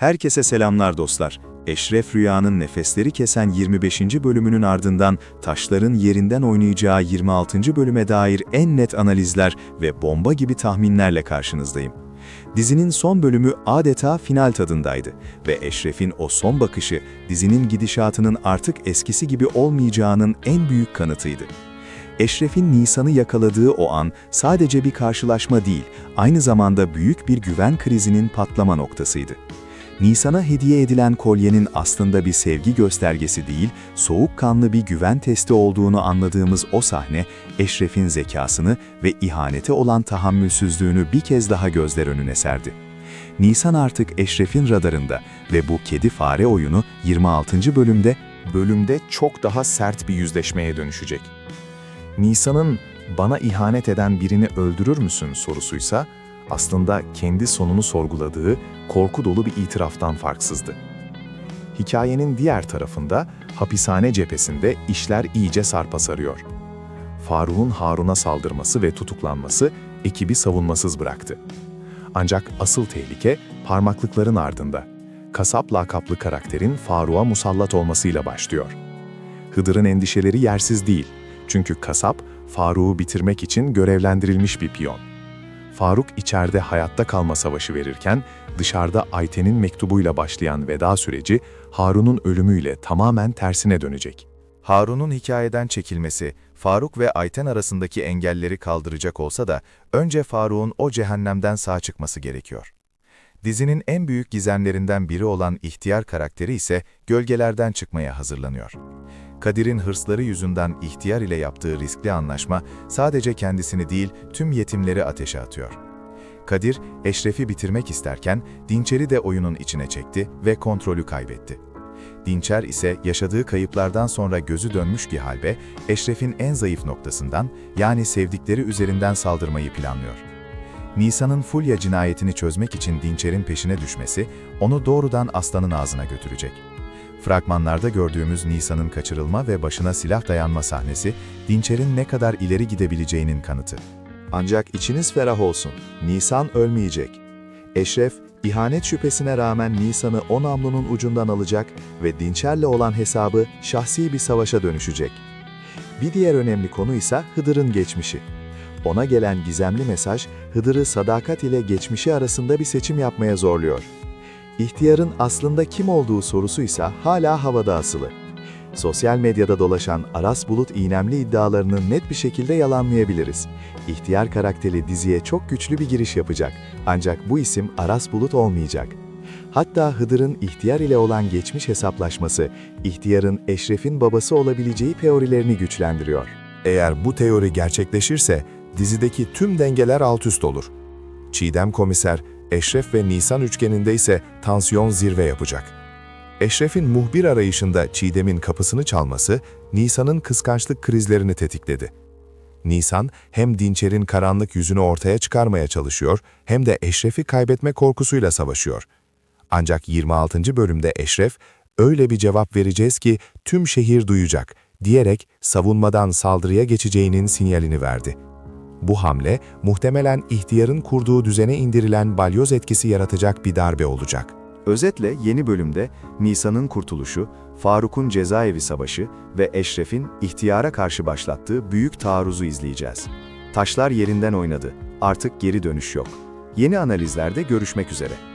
Herkese selamlar dostlar. Eşref Rüya'nın nefesleri kesen 25. bölümünün ardından taşların yerinden oynayacağı 26. bölüme dair en net analizler ve bomba gibi tahminlerle karşınızdayım. Dizinin son bölümü adeta final tadındaydı ve Eşref'in o son bakışı dizinin gidişatının artık eskisi gibi olmayacağının en büyük kanıtıydı. Eşref'in Nisan'ı yakaladığı o an sadece bir karşılaşma değil, aynı zamanda büyük bir güven krizinin patlama noktasıydı. Nisan'a hediye edilen kolyenin aslında bir sevgi göstergesi değil, soğukkanlı bir güven testi olduğunu anladığımız o sahne, Eşref'in zekasını ve ihanete olan tahammülsüzlüğünü bir kez daha gözler önüne serdi. Nisan artık Eşref'in radarında ve bu kedi-fare oyunu 26. bölümde bölümde çok daha sert bir yüzleşmeye dönüşecek. Nisan'ın bana ihanet eden birini öldürür müsün sorusuysa aslında kendi sonunu sorguladığı korku dolu bir itiraftan farksızdı. Hikayenin diğer tarafında hapishane cephesinde işler iyice sarpa sarıyor. Faruk'un Harun'a saldırması ve tutuklanması ekibi savunmasız bıraktı. Ancak asıl tehlike parmaklıkların ardında. Kasap lakaplı karakterin Faruk'a musallat olmasıyla başlıyor. Hıdır'ın endişeleri yersiz değil. Çünkü kasap, Faruk'u bitirmek için görevlendirilmiş bir piyon. Faruk içeride hayatta kalma savaşı verirken, dışarıda Ayten'in mektubuyla başlayan veda süreci, Harun'un ölümüyle tamamen tersine dönecek. Harun'un hikayeden çekilmesi, Faruk ve Ayten arasındaki engelleri kaldıracak olsa da, önce Faruk'un o cehennemden sağ çıkması gerekiyor. Dizinin en büyük gizemlerinden biri olan ihtiyar karakteri ise gölgelerden çıkmaya hazırlanıyor. Kadir'in hırsları yüzünden ihtiyar ile yaptığı riskli anlaşma sadece kendisini değil tüm yetimleri ateşe atıyor. Kadir, Eşref'i bitirmek isterken Dinçer'i de oyunun içine çekti ve kontrolü kaybetti. Dinçer ise yaşadığı kayıplardan sonra gözü dönmüş bir halde Eşref'in en zayıf noktasından yani sevdikleri üzerinden saldırmayı planlıyor. Nisan'ın Fulya cinayetini çözmek için Dinçer'in peşine düşmesi onu doğrudan aslanın ağzına götürecek. Fragmanlarda gördüğümüz Nisan'ın kaçırılma ve başına silah dayanma sahnesi, Dinçer'in ne kadar ileri gidebileceğinin kanıtı. Ancak içiniz ferah olsun, Nisan ölmeyecek. Eşref, ihanet şüphesine rağmen Nisan'ı o namlunun ucundan alacak ve Dinçer'le olan hesabı şahsi bir savaşa dönüşecek. Bir diğer önemli konu ise Hıdır'ın geçmişi. Ona gelen gizemli mesaj, Hıdır'ı sadakat ile geçmişi arasında bir seçim yapmaya zorluyor. İhtiyarın aslında kim olduğu sorusu ise hala havada asılı. Sosyal medyada dolaşan Aras Bulut iğnemli iddialarını net bir şekilde yalanlayabiliriz. İhtiyar karakteri diziye çok güçlü bir giriş yapacak. Ancak bu isim Aras Bulut olmayacak. Hatta Hıdır'ın ihtiyar ile olan geçmiş hesaplaşması, ihtiyarın Eşref'in babası olabileceği teorilerini güçlendiriyor. Eğer bu teori gerçekleşirse dizideki tüm dengeler alt üst olur. Çiğdem komiser, Eşref ve Nisan üçgeninde ise tansiyon zirve yapacak. Eşref'in muhbir arayışında Çiğdem'in kapısını çalması, Nisan'ın kıskançlık krizlerini tetikledi. Nisan hem Dinçer'in karanlık yüzünü ortaya çıkarmaya çalışıyor hem de Eşref'i kaybetme korkusuyla savaşıyor. Ancak 26. bölümde Eşref, öyle bir cevap vereceğiz ki tüm şehir duyacak diyerek savunmadan saldırıya geçeceğinin sinyalini verdi. Bu hamle muhtemelen ihtiyarın kurduğu düzene indirilen balyoz etkisi yaratacak bir darbe olacak. Özetle yeni bölümde Nisan'ın kurtuluşu, Faruk'un cezaevi savaşı ve Eşref'in ihtiyara karşı başlattığı büyük taarruzu izleyeceğiz. Taşlar yerinden oynadı, artık geri dönüş yok. Yeni analizlerde görüşmek üzere.